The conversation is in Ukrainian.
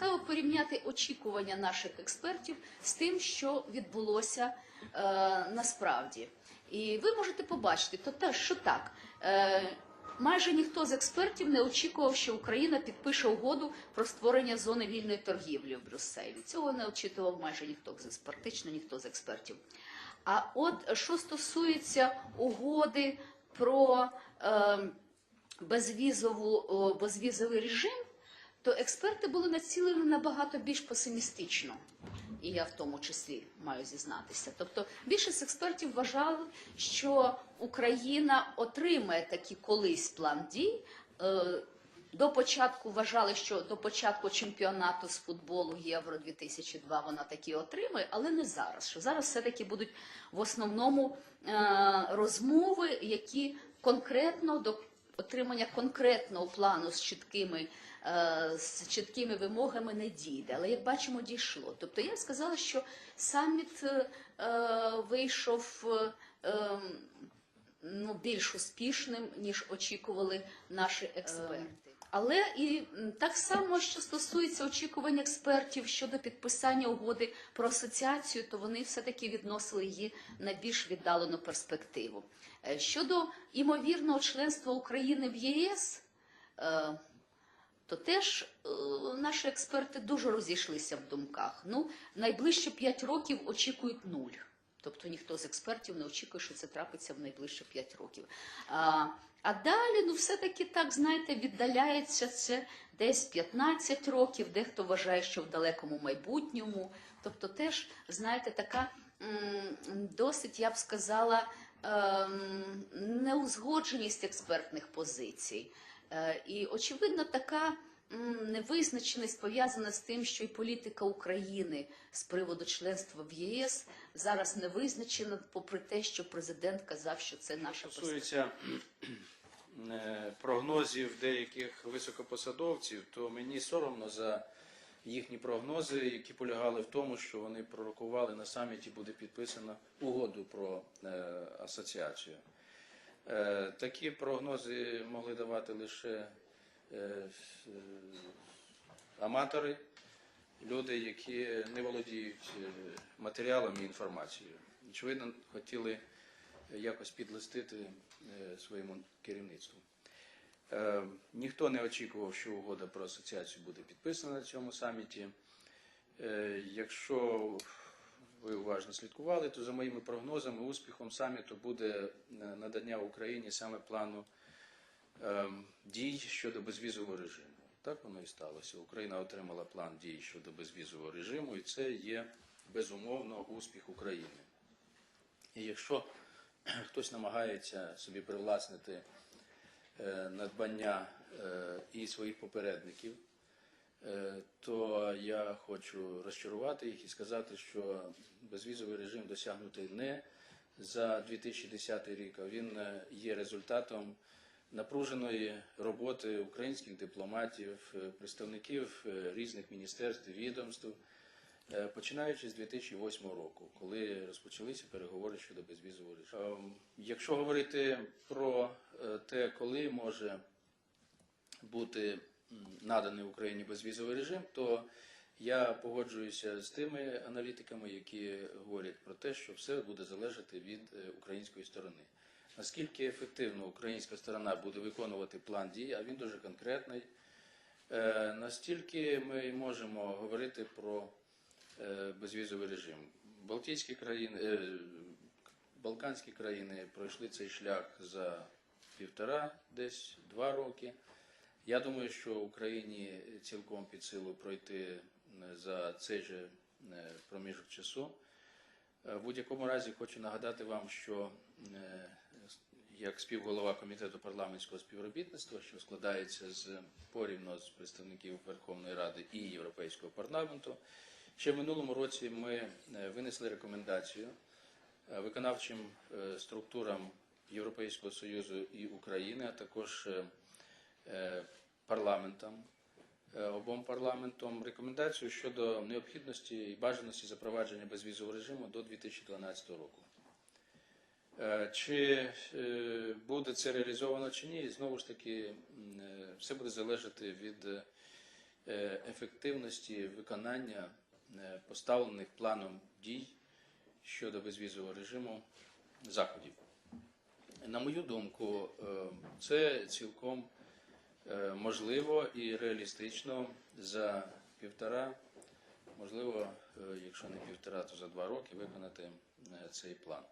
цікаво порівняти очікування наших експертів з тим, що відбулося е, насправді. І ви можете побачити, то те, що так. Е, Майже ніхто з експертів не очікував, що Україна підпише угоду про створення зони вільної торгівлі в Брюсселі. Цього не очікував майже ніхто з практично ніхто з експертів. А от що стосується угоди про е, безвізову, безвізовий режим, то експерти були націлені набагато більш песимістично. І я в тому числі маю зізнатися. Тобто більшість експертів вважали, що Україна отримає такий колись план дій. Е, До початку вважали, що до початку чемпіонату з футболу Євро 2002 вона таки отримає, але не зараз. Що зараз все-таки будуть в основному е, розмови, які конкретно до отримання конкретного плану з чіткими, е, з чіткими вимогами не дійде. Але як бачимо, дійшло. Тобто я сказала, що саміт е, вийшов. е, ем, ну, більш успішним, ніж очікували наші експерти. Але і так само, що стосується очікувань експертів щодо підписання угоди про асоціацію, то вони все-таки відносили її на більш віддалену перспективу. Е, Щодо імовірного членства України в ЄС, е, то теж е, наші експерти дуже розійшлися в думках. Ну, найближчі 5 років очікують нуль. Тобто ніхто з експертів не очікує, що це трапиться в найближчі 5 років. А, а далі, ну, все-таки так, знаєте, віддаляється це десь 15 років, дехто вважає, що в далекому майбутньому. Тобто теж, знаєте, така досить, я б сказала, ем, неузгодженість експертних позицій. Е, І, очевидно, така невизначеність пов'язана з тим, що і політика України з приводу членства в ЄС зараз не визначена, попри те, що президент казав, що це наша стосується е, прогнозів деяких високопосадовців, то мені соромно за їхні прогнози, які полягали в тому, що вони пророкували на саміті буде підписано угоду про е, асоціацію. Е, Такі прогнози могли давати лише аматори, люди, які не володіють е, матеріалом і інформацією. Очевидно, хотіли якось підлистити е, своєму керівництву. Е, Ніхто не очікував, що угода про асоціацію буде підписана на цьому саміті. Е, Якщо ви уважно слідкували, то за моїми прогнозами успіхом саміту буде е, надання Україні саме плану дій щодо безвізового режиму. Так воно і сталося. Україна отримала план дій щодо безвізового режиму, і це є безумовно успіх України. І якщо хтось намагається собі привласнити е, надбання е, і своїх попередників, е, то я хочу розчарувати їх і сказати, що безвізовий режим досягнутий не за 2010 рік, а він є результатом напруженої роботи українських дипломатів, е, представників е, різних міністерств відомств, е, починаючи з 2008 року, коли розпочалися переговори щодо безвізового режиму. Ем, Якщо говорити про те, коли може бути наданий Україні безвізовий режим, то я погоджуюся з тими аналітиками, які говорять про те, що все буде залежати від української сторони. Наскільки ефективно українська сторона буде виконувати план дій, а він дуже конкретний, е, настільки ми можемо говорити про е, безвізовий режим. Балтійські країни, е, Балканські країни пройшли цей шлях за півтора, десь два роки. Я думаю, що Україні цілком під силу пройти за цей же проміжок часу. В будь-якому разі хочу нагадати вам, що як співголова комітету парламентського співробітництва, що складається з порівно з представників Верховної Ради і Європейського парламенту, ще в минулому році ми е, винесли рекомендацію е, виконавчим е, структурам Європейського Союзу і України, а також парламентам, обом парламентам рекомендацію щодо необхідності і бажаності запровадження безвізового режиму до 2012 року. Е, Чи е, буде це реалізовано чи ні, знову ж таки, е, все буде залежати від ефективності виконання поставлених планом дій щодо безвізового режиму заходів. На мою думку, це цілком можливо і реалістично за півтора, можливо, якщо не півтора, то за два роки виконати цей план.